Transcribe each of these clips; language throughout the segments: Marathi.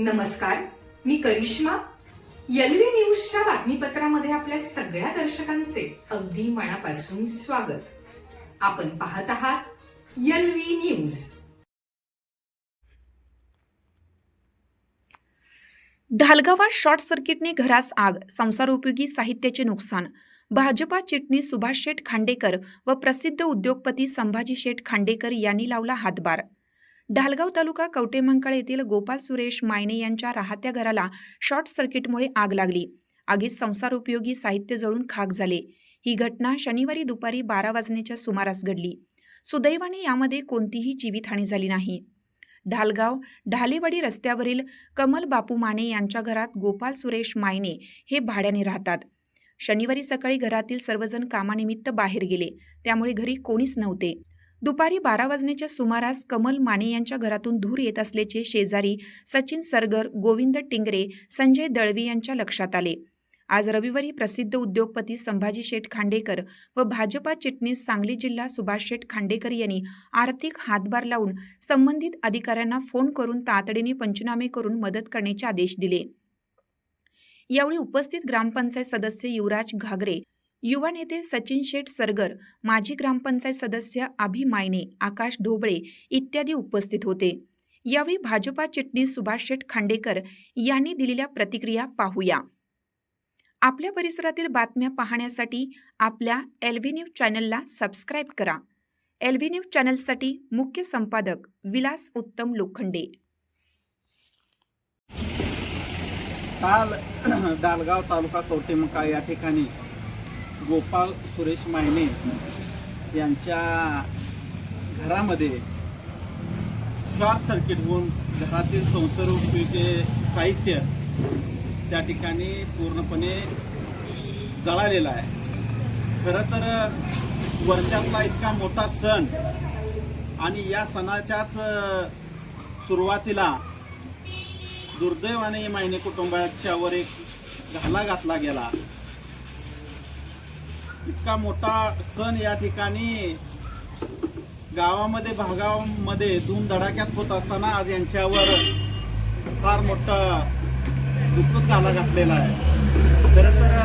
नमस्कार मी करिश्मा. एलव्ही न्यूजच्या बातमीपत्रामध्ये आपल्या सगळ्या दर्शकांचे अगदी मनापासून स्वागत. आपण पाहत आहात एलव्ही न्यूज. धालगावात शॉर्ट सर्किटने घरास आग संसारोपयोगी साहित्याचे नुकसान. भाजपा चिटणीस सुभाष शेठ खांडेकर व प्रसिद्ध उद्योगपती संभाजी शेठ खांडेकर यांनी लावला हातभार. ढालगाव तालुका कवटेमंकाळ येथील गोपाल सुरेश मायने यांच्या राहत्या घराला शॉर्ट सर्किटमुळे आग लागली. आगीत संसार उपयोगी साहित्य जळून खाक झाले. ही घटना शनिवारी दुपारी बारा वाजण्याच्या सुमारास घडली. सुदैवाने यामध्ये कोणतीही जीवितहानी झाली नाही. ढालगाव ढालेवाडी रस्त्यावरील कमल बापू माने यांच्या घरात गोपाल सुरेश मायने हे भाड्याने राहतात. शनिवारी सकाळी घरातील सर्वजण कामानिमित्त बाहेर गेले. त्यामुळे घरी कोणीच नव्हते. दुपारी बारा वाजण्याच्या सुमारास कमल माने यांच्या घरातून धूर येत असल्याचे शेजारी सचिन सरगर गोविंद टिंगरे संजय दळवी यांच्या लक्षात आले. आज रविवारी प्रसिद्ध उद्योगपती संभाजी शेठ खांडेकर व भाजपा चिटणीस सांगली जिल्हा सुभाष शेठ खांडेकर यांनी आर्थिक हातभार लावून संबंधित अधिकाऱ्यांना फोन करून तातडीने पंचनामे करून मदत करण्याचे आदेश दिले. यावेळी उपस्थित ग्रामपंचायत सदस्य युवराज घागरे युवा नेते सचिन शेठ सरगर माजी ग्रामपंचायत सदस्य अभि मायने आकाश ढोबळे इत्यादी उपस्थित होते. यावेळी भाजपा चिटणीस सुभाष शेठ खांडेकर यांनी दिलेल्या प्रतिक्रिया पाहूया. आपल्या परिसरातील बातम्या पाहण्यासाठी आपल्या एलव्ही न्यूज चॅनलला सबस्क्राईब करा. एलव्ही न्यूज चॅनलसाठी मुख्य संपादक विलास उत्तम लोखंडे. काल दालगाव तालुका कवटेमका या ठिकाणी गोपाळ सुरेश मायने यांच्या घरामध्ये शॉर्ट सर्किट होऊन घरातील संसर्गोपयोगी साहित्य त्या ठिकाणी पूर्णपणे जळालेलं आहे. खरं तर वर्षातला इतका मोठा सण आणि या सणाच्याच सुरुवातीला दुर्दैवाने मायने कुटुंबाच्यावर एक घाला घातला गेला. इतका मोठा सण या ठिकाणी गावामध्ये भागामध्ये धूमधडाक्यात होत असताना आज यांच्यावर फार मोठा दुःखद घाला घातलेला आहे. खरं तर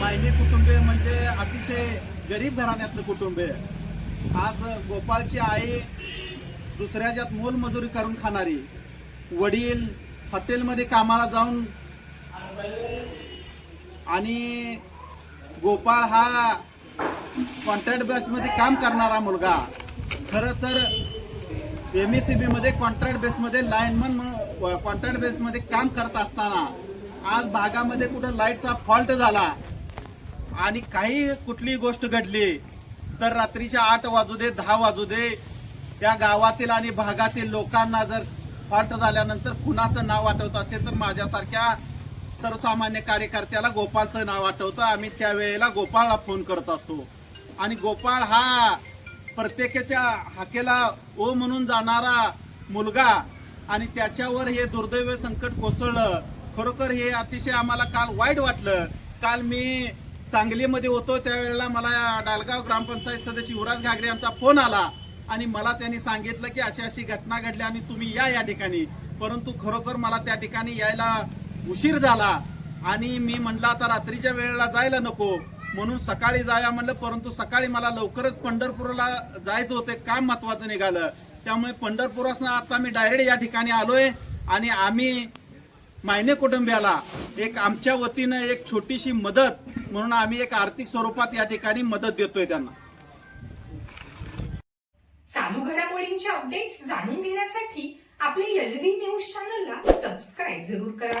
मायने कुटुंबे म्हणजे अतिशय गरीब घराण्यातलं कुटुंब आहे. आज गोपाळची आई दुसऱ्याच्यात मोलमजुरी करून खाणारी वडील हॉटेलमध्ये कामाला जाऊन आणि गोपाळ हा कॉन्ट्रॅक्ट बेसमध्ये काम करणारा मुलगा. खरं तर एम एस सी बीमध्ये कॉन्ट्रॅक्ट बेसमध्ये लाईनमन कॉन्ट्रॅक्ट बेसमध्ये काम करत असताना आज भागामध्ये कुठं लाईटचा फॉल्ट झाला आणि काही कुठलीही गोष्ट घडली तर रात्रीच्या आठ वाजू दे दहा वाजू दे त्या गावातील आणि भागातील लोकांना जर फॉल्ट झाल्यानंतर कुणाचं नाव आठवत असेल तर माझ्यासारख्या सर्वसामान्य कार्यकर्त्याला गोपाळचं नाव आठवतं. आम्ही त्यावेळेला गोपाळला फोन करत असतो. आणि गोपाळ हा प्रत्येकाच्या हाकेला ओ म्हणून जाणारा मुलगा आणि त्याच्यावर हे दुर्दैव संकट कोसळलं. खरोखर हे अतिशय आम्हाला काल वाईट वाटलं. काल मी सांगलीमध्ये होतो त्यावेळेला मला डालगाव ग्रामपंचायत सदस्य युवराज घागरे यांचा फोन आला. आणि मला त्यांनी सांगितलं की अशी अशी घटना घडली आणि तुम्ही या या ठिकाणी. परंतु खरोखर मला त्या ठिकाणी यायला उशीर झाला आणि मी म्हणलं आता रात्रीच्या वेळेला जायला नको. म्हणून सकाळी जाया म्हणलं परंतु सकाळी मला लवकरच पंढरपूरला जायचं होतं. काम महत्वाचं निघालं. त्यामुळे पंढरपुरासनं आता मी डायरेक्ट या ठिकाणी आलोय आणि आम्ही मायने कुटुंबियाला एक आमच्या वतीनं एक छोटीशी मदत म्हणून आम्ही एक आर्थिक स्वरूपात या ठिकाणी मदत देतोय त्यांना. चालू घडामोडींचे अपडेट्स जाणून घेण्यासाठी आपले एलव्ही न्यूज चॅनलला सबस्क्राईब जरूर करा.